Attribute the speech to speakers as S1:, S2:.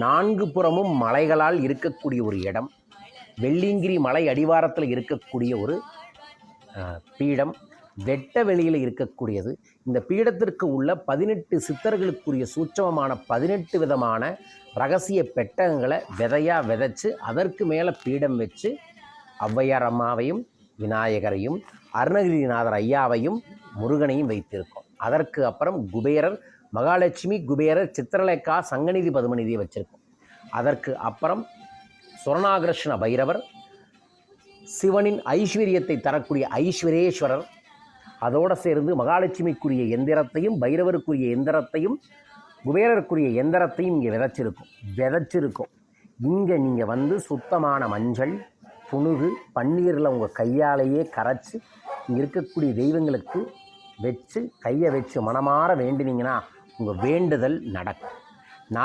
S1: நான்கு புறமும் மலைகளால் இருக்கக்கூடிய ஒரு இடம் வெள்ளிங்கிரி மலை அடிவாரத்தில் இருக்கக்கூடிய ஒரு பீடம் வெட்ட வெளியில் இருக்கக்கூடியது. இந்த பீடத்திற்கு உள்ள பதினெட்டு சித்தர்களுக்குரிய சூட்சமமான பதினெட்டு விதமான ரகசிய பெட்டகங்களை விதையாக விதைச்சு அதற்கு மேலே பீடம் வச்சு ஔவையார் அம்மாவையும் விநாயகரையும் அருணகிரிநாதர் ஐயாவையும் முருகனையும் வைத்திருக்கோம். அதற்கு அப்புறம் குபேரர் மகாலட்சுமி குபேரர் சித்திரலேகா சங்கநிதி பதுமநிதியை வச்சுருக்கோம். அதற்கு அப்புறம் சுரணாகிருஷ்ண பைரவர் சிவனின் ஐஸ்வர்யத்தை தரக்கூடிய ஐஸ்வரேஸ்வரர் அதோடு சேர்ந்து மகாலட்சுமிக்குரிய எந்திரத்தையும் பைரவருக்குரிய எந்திரத்தையும் குபேரருக்குரிய எந்திரத்தையும் இங்கே விதைச்சிருக்கும். விதைச்சிருக்கும். இங்கே நீங்கள் வந்து சுத்தமான மஞ்சள் புணுகு பன்னீரில் உங்கள் கையாலேயே கரைச்சி இங்கே இருக்கக்கூடிய தெய்வங்களுக்கு வச்சு கையை வச்சு மனமாற வேண்டினீங்கன்னா உங்கள் வேண்டுதல் நடக்கும்.